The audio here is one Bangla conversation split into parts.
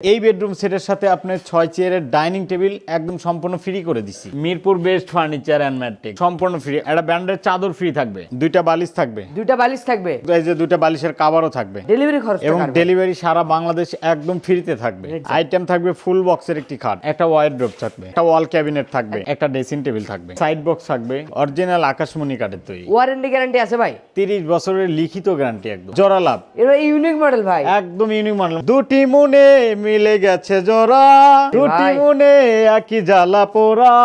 এই বেডরুম সেটের সাথে আপনি ছয় চেয়ারের ডাইনিং টেবিল একদম সম্পূর্ণ ফ্রি করে দিছি। Mirpur best furniture and matrix সম্পূর্ণ ফ্রি একটা ব্র্যান্ডের চাদর ফ্রি থাকবে। দুইটা বালিশ থাকবে। দুইটা বালিশ থাকবে। এই যে দুইটা বালিশের কাভারও থাকবে। ডেলিভারি খরচ এবং ডেলিভারি সারা বাংলাদেশ একদম ফ্রিতে থাকবে। আইটেম থাকবে ফুল বক্সের একটি খাট। একটা ওয়াইড্রোপ থাকবে। একটা ওয়াল ক্যাবিনেট থাকবে। একটা ড্রেসিং টেবিল থাকবে। সাইড বক্স থাকবে। অরিজিনাল আকাশমণি কাঠের তৈরি। ওয়ারেন্টি গ্যারান্টি আছে ভাই। তিরিশ বছরের লিখিত গ্যারান্টি একদম। জোড়া লাভ। এটা ইউনিক মডেল ভাই। একদম ইউনিক মডেল দুটি মনে মিলে গেছে জরা দুটি মনে একই জ্বালা পোড়া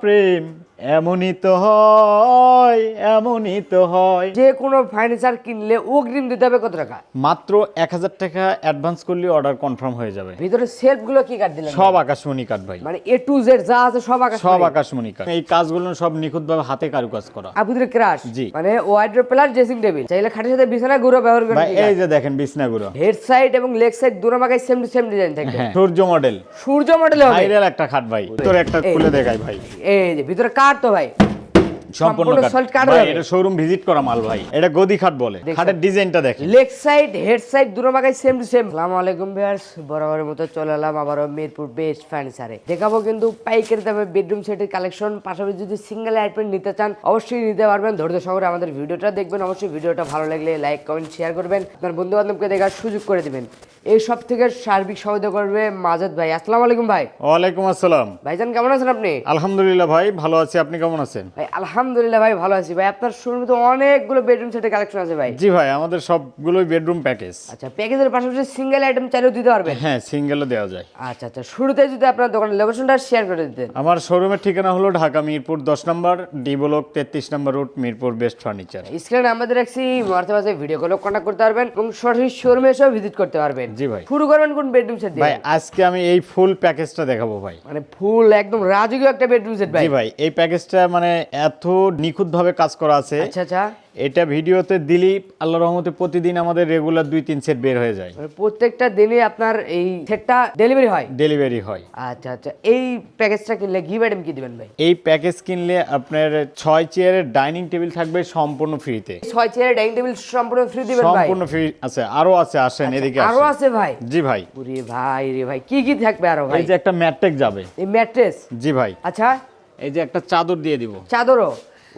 প্রেম। এমনই তো হয় এমনই তো হয়। যে কোনো ফার্নিচার কিনলে অগ্রিম দিতে হবে কত টাকা? মাত্র এক হাজার টাকা অ্যাডভান্স করলে অর্ডার কনফার্ম হয়ে যাবে। ভিতরে সেলফগুলো কি কাট দিলেন সব আকাশমণি কাঠ ভাই। মানে এ টু জেড যা আছে সব আকাশ সব আকাশমণি কাঠ এই কাজগুলো সব নিখুঁতভাবে হাতে কারুকাজ করা। আপুদের ক্রাশ জি। মানে ওয়াইড্রোপ প্লাস ড্রেসিং টেবিল চাইলে খাটের সাথে বিছানা গুঁড়ো ব্যবহার ভাই করে এই যে দেখেন বিছনাগুলো হেড সাইড এবং লেগ সাইড দুটো মাগাই সেম টু সেম ডিজাইন থাকবে। হ্যাঁ সূর্য মডেল সূর্য মডেলে হবে। ভাইরাল একটা খাট ভাই। ভিতরে একটা খুলে দেখাই ভাই। এই যে ভিতরে কাঠ তো ভাই। সম্পূর্ণ কাঠ ভাই এটা শোরুম ভিজিট করা মাল ভাই। এটা গদি খাট বলে। খাটের ডিজাইনটা দেখেন। লেগ সাইড হেড সাইড দুটো সেম টু সেম আসসালামু আলাইকুম ভিউয়ার্স বরাবরের মতো চলে এলাম আবারও মিরপুর বেস্ট ফার্নিচারে দেখাবো কিন্তু পাইকারি দামে বেডরুম সেটের কালেকশন পাশাপাশি যদি সিঙ্গেল আইটেম নিতে চান অবশ্যই নিতে পারবেন। ধৈর্য সহকারে আমাদের ভিডিওটা দেখবেন। অবশ্যই ভিডিওটা ভালো লাগলে লাইক কমেন্ট শেয়ার করবেন। আপনার বন্ধু বান্ধবকে দেখার সুযোগ করে দিবেন। এই সব থেকে সার্বিক সহায়তা করবে মাজেদ ভাই। আসসালামু আলাইকুম ভাই। ওয়ালাইকুম আসসালাম। ভাইজান কেমন আছেন আপনি? আলহামদুলিল্লাহ ভাই ভালো আছি। আপনি কেমন আছেন? ভাই আলহামদুলিল্লাহ ভাই ভালো আছি। ভাই আপনার শুরুতে তো অনেকগুলো বেডরুম সেটের কালেকশন আছে ভাই। জি ভাই আমাদের সবগুলোই বেডরুম প্যাকেজ আচ্ছা প্যাকেজের পাশাপাশি সিঙ্গেল আইটেম চাইলেও দিতে পারবেন? হ্যাঁ সিঙ্গেলও দেওয়া যায়। আচ্ছা আচ্ছা শুরুতে যদি আপনার দোকানের লোকেশনটা শেয়ার করে দিতেন। আমার শোরুমের ঠিকানা হলো ঢাকা মিরপুর দশ নম্বর ডি ব্লক তেত্রিশ number route Mirpur best furniture. স্ক্রিনে আমাদের রাখছি মারতে পাশে ভিডিও কলে কন্ট্যাক্ট করতে পারবেন এবং সরাসরি শোরুমে এসেও ভিজিট করতে পারবেন। জি ভাই। শুরু করবেন কোন বেডরুম সেট ভাই আজকে আমি এই ফুল প্যাকেজটা দেখাবো ভাই। মানে ফুল একদম রাজকীয় একটা বেডরুম সেট ভাই। জি ভাই এই প্যাকেজটা মানে এত নিখুঁতভাবে কাজ করা আছে। আচ্ছা আচ্ছা। এটা ভিডিওতে দিলি আল্লাহ রহমতে প্রতিদিন আমাদের রেগুলার দুই তিন সেট বের হয়ে যায়। মানে প্রত্যেকটা দিনে আপনার এই সেটটা ডেলিভারি হয়? ডেলিভারি হয়। আচ্ছা আচ্ছা। এই প্যাকেজটা কিনলে গিভ আইটেম কি দিবেন ভাই? এই প্যাকেজ কিনলে আপনার ছয় চেয়ারের ডাইনিং টেবিল থাকবে সম্পূর্ণ ফ্রিতে ছয় চেয়ারের ডাইনিং টেবিল সম্পূর্ণ ফ্রি দিবেন ভাই? সম্পূর্ণ ফ্রি আছে। আরও আছে আসেন এদিকে আরও আছে ভাই? জি ভাই। ওরে ভাই রে ভাই কি কি থাকবে আরও ভাই? এই যে একটা ম্যাট্রেক যাবে। এই ম্যাট্রেস জি ভাই। আচ্ছা। এই যে একটা চাদর দিয়ে দিব। চাদরও?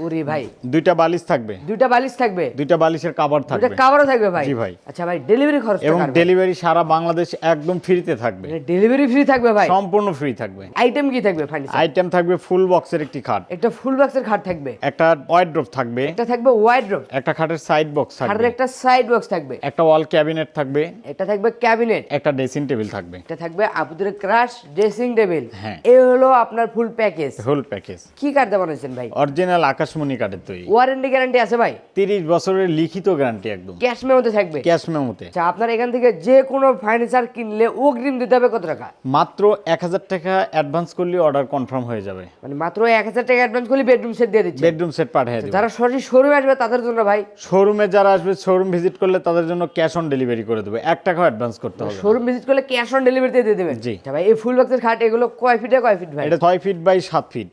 ওরে ভাই। দুইটা বালিশ থাকবে। দুইটা বালিশ থাকবে? দুইটা বালিশের কাভার দুইটা থাকবে। কাভারও থাকবে ভাই? জি ভাই। আচ্ছা ভাই ডেলিভারি খরচ এবং ডেলিভারি সারা বাংলাদেশ একদম ফ্রিতে থাকবে। ডেলিভারি ফ্রি থাকবে ভাই? সম্পূর্ণ ফ্রি থাকবে। আইটেম কি থাকবে ফার্নিচার আইটেম থাকবে ফুল বক্সের একটি খাট। একটা ফুল বক্সের খাট থাকবে? একটা ওয়াইড্রোপ থাকবে। একটা থাকবে ওয়াইড রোড একটা খাটের সাইড বক্স খাটের একটা সাইড বক্স থাকবে? একটা ওয়াল ক্যাবিনেট থাকবে। একটা থাকবে ক্যাবিনেট একটা ড্রেসিং টেবিল থাকবে। একটা থাকবে আপুদের ক্রাশ ড্রেসিং টেবিল হ্যাঁ। এই হলো আপনার ফুল প্যাকেজ হোল প্যাকেজ কি কার্ড বানাইছেন ভাই? অরিজিনাল আকাশমণি কাঠের তৈরি। ওয়ারেন্টি গ্যারান্টি আছে ভাই। তিরিশ বছরের লিখিত গ্যারান্টি একদম। ক্যাশ মেমোতে থাকবে। ক্যাশ মেমোতে আচ্ছা আপনার এখান থেকে যে কোনো ফার্নিচার কিনলে অগ্রিম দিতে হবে কত টাকা? মাত্র এক হাজার টাকা অ্যাডভান্স করলে অর্ডার কনফার্ম হয়ে যাবে। মানে মাত্র এক হাজার টাকা অ্যাডভান্স করলে বেডরুম সেট দিয়ে দিচ্ছে। বেডরুম সেট পাঠিয়ে দেবে। যারা সরাসরি শোরুমে আসবে তাদের জন্য ভাই। শোরুমে যারা আসবে শোরুম ভিজিট করলে তাদের জন্য ক্যাশ অন ডেলিভারি করে দেবে। এক টাকাও অ্যাডভান্স করতে হবে শোরুম ভিজিট করলে ক্যাশ অন ডেলিভারি দিয়ে দেবেন। জি। আচ্ছা ভাই এই ফুল বক্সের খাট এগুলো কয় ফিটে কয় ফিট ভাই? এটা ছয় ফিট বাই সাত ফিট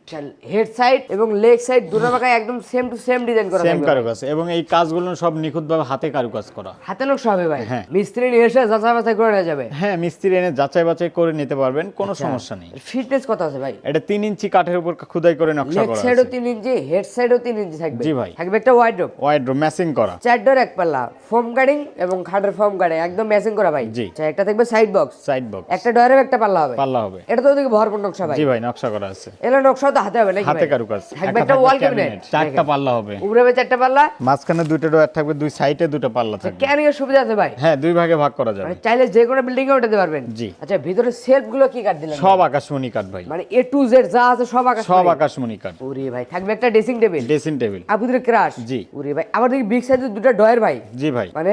হেড সাইড এবং লেগ সাইড দুটো পাকায় একদম সেম টু সেম ডিজাইন করা সেম কারুকাজ। এবং এই কাজগুলো সব নিখুঁতভাবে হাতে কারুকাজ করা। হাতে নকশা হবে ভাই। হ্যাঁ। মিস্ত্রি নিয়ে এসে যাচাই বাছাই করে নেওয়া যাবে। হ্যাঁ মিস্ত্রি এনে যাচাই বাছাই করে নিতে পারবেন কোনো আচ্ছা। সমস্যা নেই। ফিটনেস কত আছে ভাই? এটা তিন ইঞ্চি কাঠের উপর খুদাই করে নকশা করা সাইডও আছে। তিন ইঞ্চি হেড সাইডও তিন ইঞ্চি থাকবে। জি ভাই। থাকবে একটা ওয়াইড্রোপ ওয়াইড্রো ম্যাচিং করা। চার ডোর এক পাল্লা ফোম গার্ডিং এবং খাটের ফোম গার্ডিং একদম ম্যাচিং করা ভাই। জি। আচ্ছা একটা থাকবে সাইড বক্স সাইড বক্স একটা ডোরের একটা পাল্লা হবে। পাল্লা হবে। এটা তো ওদিকে ভরপুর নকশা ভাই। জি ভাই নকশা করা আছে। এলো নকশাও তো হাতে হবে নাকি হাতে কারুকাজ। থাকবে একটা ওয়াল ক্যাবিনেট চারটা পাল্লা হবে। উপরে হবে চারটা পাল্লা। মাঝখানে দুইটা ডোয়ার থাকবে দুই সাইডে দুটো পাল্লা থাকবে। ক্যারিং এর সুবিধা আছে ভাই? হ্যাঁ দুই ভাগে ভাগ করা যাবে। মানে চাইলে যে কোনো বিল্ডিং এ উঠাতে পারবেন। জি। আচ্ছা ভিতরে সেলফগুলো কি কাট দিলেন সব আকাশমণি কাঠ ভাই। মানে এ টু জেড যা আছে সব আকাশ সব আকাশমণি কাঠ ওরে ভাই থাকবে একটা ড্রেসিং টেবিল ড্রেসিং টেবিল আপুদের ক্রাশ জি। ওরে ভাই আবার দেখি বিগ সাইজের দুটো ডয়ার ভাই। জি ভাই। মানে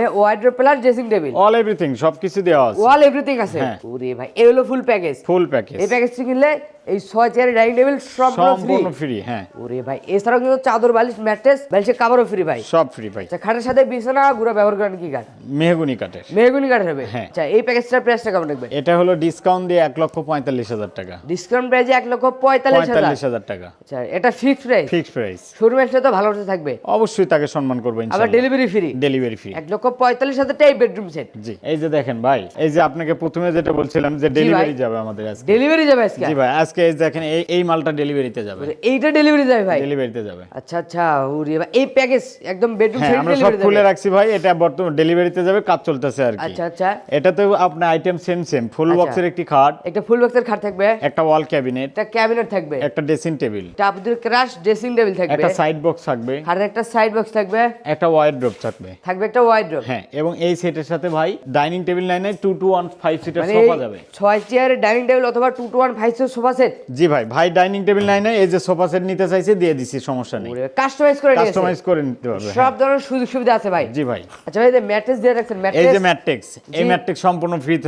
plus dressing table all everything সবকিছু দেওয়া আছে। ওয়াল এভরিথিং আছে। হ্যাঁ। ওরে ভাই এই হলো ফুল প্যাকেজ ফুল প্যাকেজ এই প্যাকেজটি কিনলে এই ছয় চেয়ারের ডাইনিং টেবিল সব ফ্রি সম্পূর্ণ ফ্রি হ্যাঁ। ওরে ভাই এছাড়াও কিন্তু চাদর বালিশ ম্যাট্রেস বালিশের কাভারও ফ্রি ভাই। সব ফ্রি ভাই। আচ্ছা খাটের সাথে বিছানা গুঁড়া ব্যবহার করেন কি কাঠ মেহগুনি কাঠের। মেহগুনি কাঠ হবে? হ্যাঁ। আচ্ছা এই প্যাকেজটার প্রাইসটা কেমন রাখবেন এটা হলো ডিসকাউন্ট দিয়ে এক লক্ষ পঁয়তাল্লিশ হাজার টাকা। ডিসকাউন্ট প্রাইসে এক লক্ষ পঁয়তাল্লিশ হাজার। টাকা। আচ্ছা এটা ফিক্সড প্রাইস ফিক্সড প্রাইস শোরুমে আসলে তো ভালো থাকবে। অবশ্যই তাকে সম্মান করব আবার ডেলিভারি ফ্রি ডেলিভারি ফ্রি এক লক্ষ পঁয়তাল্লিশ হাজার টাকা বেডরুম সেট জি এই যে দেখেন ভাই এই যে আপনাকে প্রথমে যেটা বলছিলাম যে ডেলিভারি যাবে আমাদের আজকে। ডেলিভারি যাবে আজকে? জি ভাই আজকে এই দেখেন এই এই মালটা ডেলিভারিতে যাবে। এইটা ডেলিভারি যাবে ভাই। ডেলিভারিতে যাবে। আচ্ছা আচ্ছা উরি এই প্যাকেজ একদম বেডরুম হ্যাঁ আমরা সব খুলে রাখছি ভাই এটা বর্তমান ডেলিভারিতে যাবে কাজ চলতেছে আর কি। আচ্ছা আচ্ছা। এটাতে আপনার আইটেম সেম সেম ফুল আচ্ছা। বক্সের একটি খাট। একটা ফুল বক্সের খাট থাকবে। একটা ওয়াল ক্যাবিনেট একটা ক্যাবিনেট থাকবে। একটা ড্রেসিং টেবিল একটা আব্দুল ক্রাশ ড্রেসিং টেবিল থাকবে। একটা সাইড বক্স থাকবে। আর একটা সাইড বক্স থাকবে। একটা ওয়াইড্রপ থাকবে। থাকবে একটা ওয়াইড্রোব হ্যাঁ এবং এই সেটের সাথে ভাই ডাইনিং টেবিল নাই নাই two two one five seater sofa যাবে। ছয় চেয়ারের ডাইনিং টেবিল অথবা two two one five sofa set জি ভাই ভাই ডাইনিং টেবিল নাই নাই এই যে সোফা সেট নিতে চাইছে দিয়ে দিছি সমস্যা নেই। কাস্টমাইজ করে কাস্টমাইজ করে নিতে পারবে হ্যাঁ। সব ধরনের সুযোগ সুবিধা আছে ভাই। জি ভাই। আচ্ছা ভাই ম্যাট্রেস দিয়ে রাখছেন এই ম্যাট্রেস? যে ম্যাট্রিক্স এই ম্যাট্রিক্স সম্পূর্ণ ফ্রি এই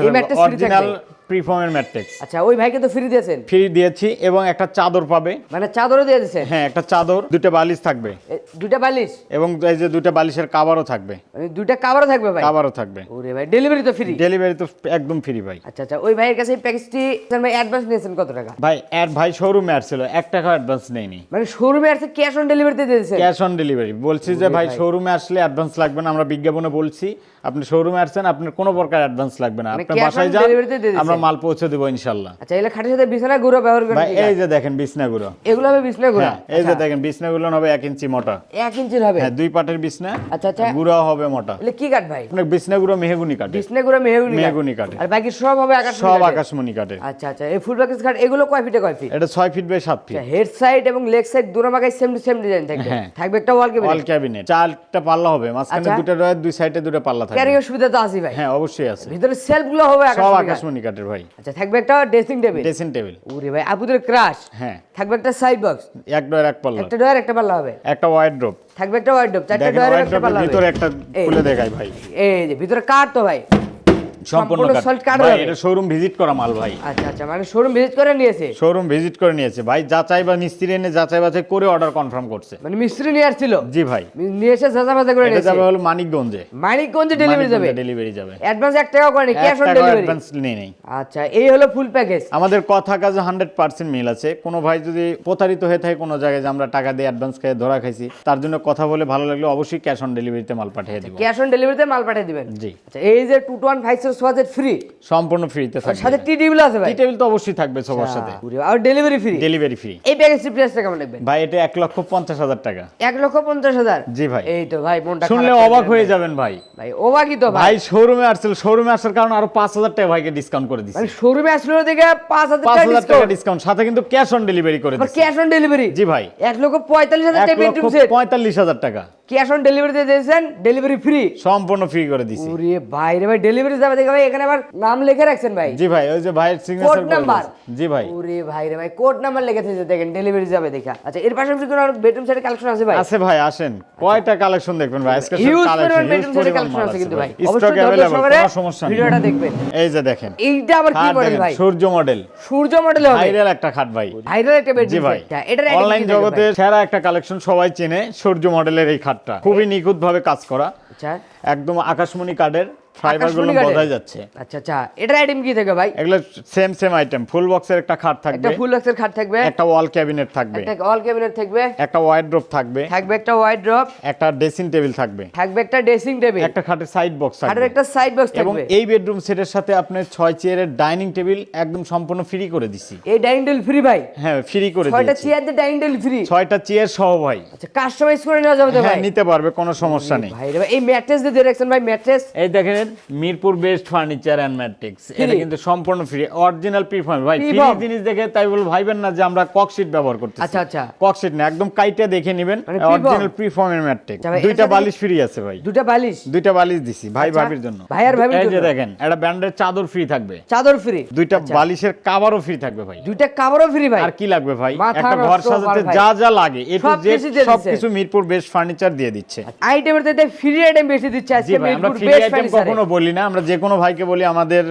অরিজিনাল থাকবে? প্রিফর্মের ম্যাট্রিক্স আচ্ছা ওই ভাইকে তো ফ্রি দিয়েছেন? ফ্রি দিয়েছি এবং একটা চাদর পাবে। মানে চাদরও দিয়ে দিয়েছেন? হ্যাঁ একটা চাদর দুটো বালিশ থাকবে। এ, দুইটা বালিশ? এবং এই যে দুটো বালিশের কাভারও থাকবে। মানে দুইটা কাভারও থাকবে ভাই? কাভারও থাকবে। ওরে ভাই ডেলিভারি তো ফ্রি ডেলিভারি তো একদম ফ্রি ভাই। আচ্ছা আচ্ছা ওই ভাইয়ের কাছে প্যাকেজটি ভাই অ্যাডভান্স নিয়েছেন কত টাকা? ভাই এর ভাই শোরুমে আসছিল এক টাকা অ্যাডভান্স নেয়নি। মানে শোরুমে আসছে ক্যাশ অন ডেলিভারিতে দিয়ে দিয়েছেন? ক্যাশ অন ডেলিভারি বলছি যে ভাই শোরুমে আসলে অ্যাডভান্স লাগবে না আমরা বিজ্ঞাপনে বলছি আপনি শোরুমে আসছেন আপনার কোনো প্রকার অ্যাডভান্স লাগবে না। মানে on বাসায় যান আমরা। মাল পৌঁছে দেবো ইনশাল্লাহ। আচ্ছা এগুলো খাটের সাথে বিছানা গুঁড়ো ব্যবহার করেন এই যে দেখেন বিছনাগুলো এগুলো হবে বিছনা গুঁড়ো? হ্যাঁ এই যে দেখেন বিছনাগুলো হবে এক ইঞ্চি মোটা। এক ইঞ্চির হবে? হ্যাঁ দুই পাটের বিছনা আচ্ছা আচ্ছা। গুঁড়ো হবে মোটা। এগুলো কি কাঠ ভাই? আপনার বিছনাগুলো মেহগুনি কাটে বিছনা গুঁড়ো মেহগুনি। মেহগুনি কাঠের। আর বাকি সব হবে আকাশ সব আকাশমণি কাটে আচ্ছা আচ্ছা এই ফুল প্যাকেজ কাঠ এগুলো কয় ফিটে কয় ফিট? এটা ছয় ফিট বাই সাত ফিট। হেড সাইড এবং লেগ সাইড দুটো মাগায় সেম টু সেম ডিজাইন থাকবে। হ্যাঁ। থাকবে একটা ওয়াল কেবিনেট অল ক্যাবিনেট চারটা পাল্লা হবে মাঝখানে আচ্ছা। দুটো রয়েছে দুই সাইডে দুটো পাল্লা থাকবে। ক্যারিং এর সুবিধা তো আছে ভাই। হ্যাঁ অবশ্যই আছে। ভিতরে সেলফগুলো হবে আকাশমণি কাঠের ভাই। আচ্ছা থাকবে একটা ড্রেসিং টেবিল ড্রেসিং টেবিল ওরে ভাই আপুদের ক্রাশ হ্যাঁ। থাকবে একটা সাইড বক্স এক ডোর এক পাল্লা। একটা ডয়ার একটা পাল্লা হবে। একটা ওয়াইড্রপ থাকবে একটা ওয়ার্ডরোব চারটা ডোর ডয়ার একটা পাল্লা ভিতরে একটা খুলে দেখাই ভাই। এই যে ভিতরে কার তো ভাই। সম্পূর্ণ এটা শোরুম ভিজিট করা মাল ভাই। আচ্ছা আচ্ছা মানে শোরুম ভিজিট করে নিয়েছে? শোরুম ভিজিট করে নিয়েছে। ভাই যাচাই বা মিস্ত্রি এনে যাচাই বাছাই করে অর্ডার কনফার্ম করছে। মানে মিস্ত্রি নিয়ে আসছিল? জি ভাই। নিয়ে এসে যাচাই বাছাই করে নিয়েছে? যাবে হলো মানিকগঞ্জে। মানিকগঞ্জে ডেলিভারি যাবে? ডেলিভারি যাবে। Advance 1 cash on delivery advance নেই নেই। আচ্ছা এই হলো ফুল প্যাকেজ আমাদের কথা কাজে 100% মিল আছে। কোনো ভাই যদি প্রতারিত হয়ে থাকে কোনো জায়গায় যে আমরা টাকা দিয়ে অ্যাডভান্স খেয়ে ধরা খাইছি তার জন্য কথা বলে ভালো লাগলে অবশ্যই ক্যাশ অন ডেলিভারিতে মাল পাঠিয়ে দেব। ক্যাশ অন ডেলিভারিতে মাল পাঠিয়ে দিবেন? জি। আচ্ছা এই যে 2215 সোফাসেট ফ্রি সম্পূর্ণ ফ্রিতে থাকবে। সাথে টি টেবিল আছে ভাই। টি টেবিল তো অবশ্যই থাকবে আচ্ছা, সাথে। আর ডেলিভারি ফ্রি ডেলিভারি ফ্রি এই কেমন লাগবে ভাই এটা 1 লক্ষ 50 হাজার টাকা। 1 লক্ষ 50 হাজার? জি ভাই। এই তো ভাই মনটা শুনলে অবাক হয়ে যাবেন ভাই। ভাই অবাকই তো ভাই। শোরুমে আসছিল শোরুমে আসার কারণে আরও 5000 টাকা ভাইকে ডিসকাউন্ট করে দিছি। মানে শোরুমে আসলো দেখে 5000 টাকা ডিসকাউন্ট সাথে কিন্তু ক্যাশ অন ডেলিভারি করে দিছি। ক্যাশ অন ডেলিভারি জি ভাই। 1 লক্ষ 45000 টাকা 45000 টাকা। ক্যাশ অন ডেলিভারিতে দিয়েছেন ডেলিভারি ফ্রি সম্পূর্ণ ফ্রি করে দিছি ওরে ভাই রে ভাই ডেলিভারি যাবে দেখে ভাই এখানে আবার নাম লিখে রাখছেন ভাই জি ভাই ওই যে ভাইয়ের কোড সিগনেচার নাম্বার জি ভাই ওরে ভাই রে ভাই কোড নাম্বার লিখে থেকে দেখেন ডেলিভারি যাবে দেখা আচ্ছা এর পাশাপাশি কোনো বেডরুম সেটের কালেকশন আছে ভাই আছে ভাই আসেন কয়টা কালেকশন দেখবেন ভাই আজকে হিউজ কালেকশন পরিমাণ বেডরুম সেটের কালেকশন আছে কিন্তু ভাই স্টক অবশ্যই ধৈর্য अवेलेबल সহকারে কোনো সমস্যা নেই ভিডিওটা দেখবেন এই যে দেখেন এইটা আবার কি খাট মডেল দেখেন ভাই সূর্য মডেল সূর্য মডেল হবে ভাইরাল একটা খাট ভাই ভাইরাল একটা জি বেডরুম ভাই সেট এটার অনলাইন জগতে সেরা একটা কালেকশন সবাই চেনে সূর্য মডেলের এই খাটটা খুবই নিখুঁতভাবে কাজ করা। আচ্ছা। একদম আকাশমণি কার্ডের ফাইবারগুলো আকাশমণি বোঝাই যাচ্ছে। আচ্ছা আচ্ছা এটার আইটেম কি থাকে ভাই? এগুলো সেম সেম আইটেম ফুল বক্সের একটা খাট থাকবে। একটা ফুল বক্সের খাট থাকবে। একটা ওয়াল ক্যাবিনেট থাকবে। একটা অল ক্যাবিনেট থাকবে। একটা ওয়াইড্রপ থাকবে। থাকবে একটা ওয়াইড ড্রপ একটা ড্রেসিং টেবিল থাকবে। থাকবে একটা ড্রেসিং টেবিল একটা খাটের সাইড বক্স খাটের থাকবে একটা সাইড বক্স থাকবে। এবং এই বেডরুম সেটের সাথে আপনার ছয় চেয়ারের ডাইনিং টেবিল একদম সম্পূর্ণ ফ্রি করে দিছি। এই ডাইনিং টেবিল ফ্রি ভাই? হ্যাঁ ফ্রি করে ছয়টা দিয়েছি। চেয়ার দিয়ে ডাইনিং টেবিল ফ্রি ছয়টা চেয়ার সহ ভাই। আচ্ছা কাস্টমাইজ করে নেওয়া যাবে তো হ্যাঁ ভাই? নিতে পারবে কোনো সমস্যা নেই। ভাই ভাই, এই ম্যাট্রেস দিয়ে দিয়ে রাখছেন ভাই ম্যাট্রেস এই দেখেন Mirpur best furniture and matrix এটা কিন্তু সম্পূর্ণ ফ্রি অরিজিনাল প্রিফর্ম ভাই ফ্রি জিনিস দেখে তাই বল ভাইবেন না যে আমরা ককশিট ব্যবহার করতেছি। আচ্ছা, আচ্ছা। ককশিট না একদম কাইটা দেখে নেবেন? অরিজিনাল প্রিফর্মের ম্যাট্রিক্স আচ্ছা দুইটা বালিশ ফ্রি আছে ভাই। দুটা বালিশ? দুইটা বালিশ দিছি ভাই আচ্ছা, ভাবির জন্য। ভাই আর ভাবির জন্য এই যে দেখেন একটা ব্র্যান্ডের চাদর ফ্রি থাকবে। চাদর ফ্রি দুইটা বালিশের কাভারও ফ্রি থাকবে ভাই। দুইটা কাভারও ফ্রি ভাই? আর কি লাগবে ভাই? একটা ঘর সাজাতে যা যা লাগে এ টু সব জেড কিছু দিয়ে সব দিচ্ছে। কিছু মিরপুর বেস্ট ফার্নিচার দিয়ে দিচ্ছে। আইটেমের থেকে ফ্রি আইটেম বেশি দিচ্ছে আজকে মিরপুর বেস্ট ফার্নিচারে কোনো বলি না আমরা যে কোনো ভাইকে বলি আমাদের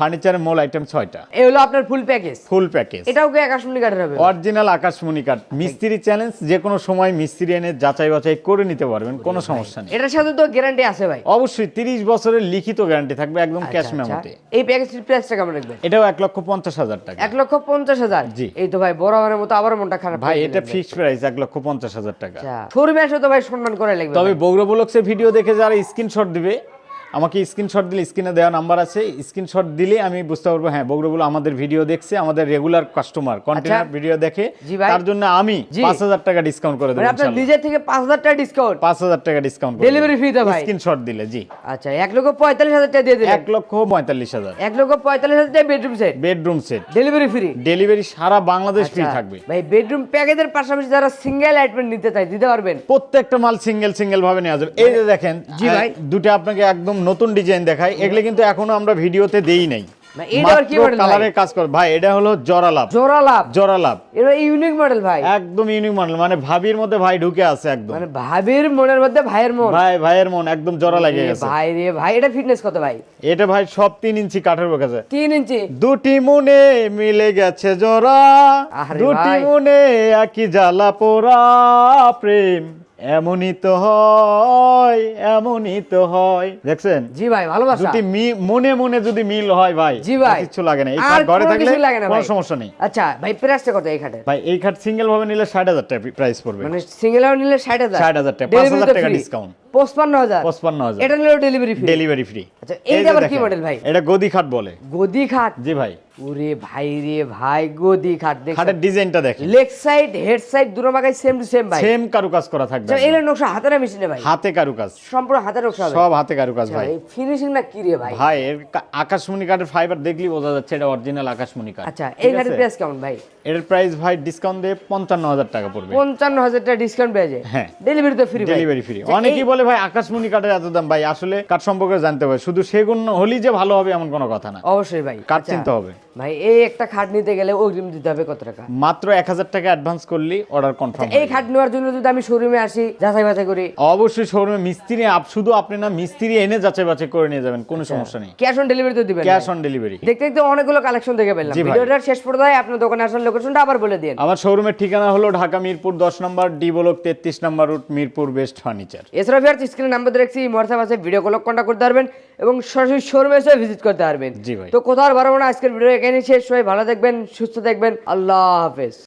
ফার্নিচারের মোল আইটেম ছয়টা। এই হলো আপনার ফুল প্যাকেজ ফুল প্যাকেজ এটাও কি আকাশমণি কাঠের হবে? অরিজিনাল আকাশমণি কাঠ। মিস্ত্রি চ্যালেঞ্জ যে কোনো সময় মিস্ত্রি এনে যাচাই বাছাই করে নিতে পারবেন কোনো সমস্যা নেই। এটার সাথে তো গ্যারান্টি আছে ভাই। অবশ্যই তিরিশ বছরের লিখিত গ্যারান্টি থাকবে একদম ক্যাশ আচ্ছা, মেমোতে এই প্যাকেজটির প্রাইসটা কেমন রাখবেন? এটাও এক লক্ষ পঞ্চাশ হাজার টাকা। এক লক্ষ পঞ্চাশ হাজার? জি। এই তো ভাই বরাবরের মতো আবার মনটা খারাপ ভাই এটা ফিক্সড প্রাইস এক লক্ষ পঞ্চাশ হাজার টাকা। আচ্ছা। শোরুমে এসে তো ভাই সম্মান করে লাগবে তবে। বগুড়া ব্লগসের ভিডিও দেখে যারা স্ক্রিনশট দিবে আমাকে স্ক্রিনশট দিলে স্ক্রিনে দেওয়া নাম্বার আছে। স্ক্রিনশট দিলে আমি বুঝতে পারব হ্যাঁ বগুড়াগুলো আমাদের ভিডিও দেখছে আমাদের রেগুলার কাস্টমার কন্টিনিউর ভিডিও দেখে। আচ্ছা। তার জন্য আমি। পাঁচ হাজার টাকা ডিসকাউন্ট করে দেবো মানে আপনার নিজের থেকে পাঁচ হাজার টাকা ডিসকাউন্ট পাঁচ হাজার টাকা ডিসকাউন্ট Delivery fee তে ভাই? স্ক্রিনশট দিলে জি। আচ্ছা এক লক্ষ পঁয়তাল্লিশ হাজার টাকা দিয়ে দিলেন। এক লক্ষ পঁয়তাল্লিশ হাজার। এক লক্ষ পঁয়তাল্লিশ হাজার টাকা bedroom set bedroom set delivery free delivery সারা বাংলাদেশ ফ্রি থাকবে। ভাই বেডরুম প্যাকেজের পাশাপাশি যারা সিঙ্গেল আইটেম নিতে চায় দিতে পারবেন? প্রত্যেকটা মাল সিঙ্গেল সিঙ্গেল ভাবে নেওয়া যাবে। এই যে দেখেন জি ভাই। দুটো আপনাকে একদম নতুন ডিজাইন দেখাই এগুলো কিন্তু এখনও আমরা ভিডিওতে দেই নাই। ভাই, এইটা আবার কি model ভাই? কালারের কাজ করে ভাই এটা হলো জরালাভ জোড়া জরালাভ এটা ইউনিক মডেল ভাই। একদম ইউনিক মডেল মানে ভাবির মধ্যে ভাই ঢুকে আছে একদম। মানে ভাবির মনের মধ্যে ভাইয়ের মন। ভাই ভাইয়ের মন একদম জরা লাগে গেছে। ভাই রে ভাই এটা ফিটনেস কত ভাই? এটা ভাই সব তিন ইঞ্চি কাঠের তিন ইঞ্চি? দুটি মনে মিলে গেছে জরা দুটি। মনে একই জ্বালা পোড়া প্রেম। এমনই তো হয় এমনই তো হয়। দেখছেন? জি ভাই ভালোবাসা। দুটি মনে মনে যদি মিল হয় ভাই জি ভাই। কিচ্ছু লাগে না। এই খাট ঘরে থাকলে কিছু কোনো সমস্যা নেই। আচ্ছা ভাই প্রাইসটা কত এই খাটে? ভাই এই খাট সিঙ্গেল ভাবে নিলে ষাট হাজার টাকা প্রাইস পড়বে। মানে সিঙ্গেল ভাবে নিলে ষাট হাজার। 60,000 টাকা, 5,000 টাকা ডিসকাউন্ট এটা ডেলিভারি ফ্রি ডেলিভারি ফ্রি আচ্ছা, এইটা আবার কি model ভাই? এটা গদি খাট বলে। গদি খাট? জি ভাই। ওরে ভাই রে ভাই গদি খাট দেখ খাটের ডিজাইনটা দেখেন লেগ সাইড হেড সাইড দুটো সেম টু সেম ভাই। সেম কারুকাজ করা থাকবে আচ্ছা এর নকশা হাতে না মেশিনে ভাই। হাতে কারুকাজ। সম্পূর্ণ হাতের নকশা সব হাতে কারুকাজ ভাই। ফিনিশিং না কি রে ভাই? ভাই এর আকাশমণি কাঠের ফাইবার দেখলেই বোঝা যাচ্ছে এটা অরিজিনাল আকাশমণি কাঠ। আচ্ছা এই প্রাইস কেমন ভাই? এর প্রাইস ভাই ডিসকাউন্ট দিয়ে পঞ্চান্ন হাজার টাকা পড়বে। পঞ্চান্ন হাজার টাকা ডিসকাউন্ট পেয়ে যায়। হ্যাঁ। ডেলিভারি তো ফ্রি ডেলিভারি ফ্রি অনেকেই বলে ভাই আকাশমণি কাঠের এত দাম। ভাই আসলে কাঠ সম্পর্কে জানতে হবে। শুধু সেগুন হলেই যে ভালো হবে এমন কোনো কথা না। অবশ্যই ভাই। কাঠ আচ্ছা, চিনতে হবে। ভাই এই একটা খাট নিতে গেলে অগ্রিম দিতে হবে কত টাকা? মাত্র এক হাজার টাকা অ্যাডভান্স করলেই অর্ডার কনফার্ম এই খাট নেওয়ার জন্য যদি আমি শোরুমে আসি যাচাই বাছাই করি? অবশ্যই শোরুমে মিস্ত্রি আপ শুধু আপনি না মিস্ত্রি এনে যাচাই বাছাই করে নিয়ে যাবেন কোনো সমস্যা নেই। ক্যাশ অন ডেলিভারি তো দিবেন ক্যাশ অন ডেলিভারি দেখতে দেখতে অনেকগুলো কালেকশন দেখে পেলাম। ভিডিওটার শেষ পর্যায়ে আপনার দোকানে আসার লোকেশনটা আবার বলে দিন। আমার শোরুমের ঠিকানা হলো ঢাকা মিরপুর দশ নম্বর ডি ব্লক তেত্রিশ number route Mirpur best furniture. এছাড়া ভিয়ার স্ক্রিনে নাম্বার দেখছি হোয়াটসঅ্যাপ আছে ভিডিও কল কন্ট্যাক্ট করতে পারবেন। এবং সরাসরি শোরুমে এসে ভিজিট করতে পারবেন। জি ভাই। তো কোথাও বারো না আজকের ভিডিও এখানে শেষ। সবাই ভালো দেখবেন সুস্থ দেখবেন। আল্লাহ হাফেজ।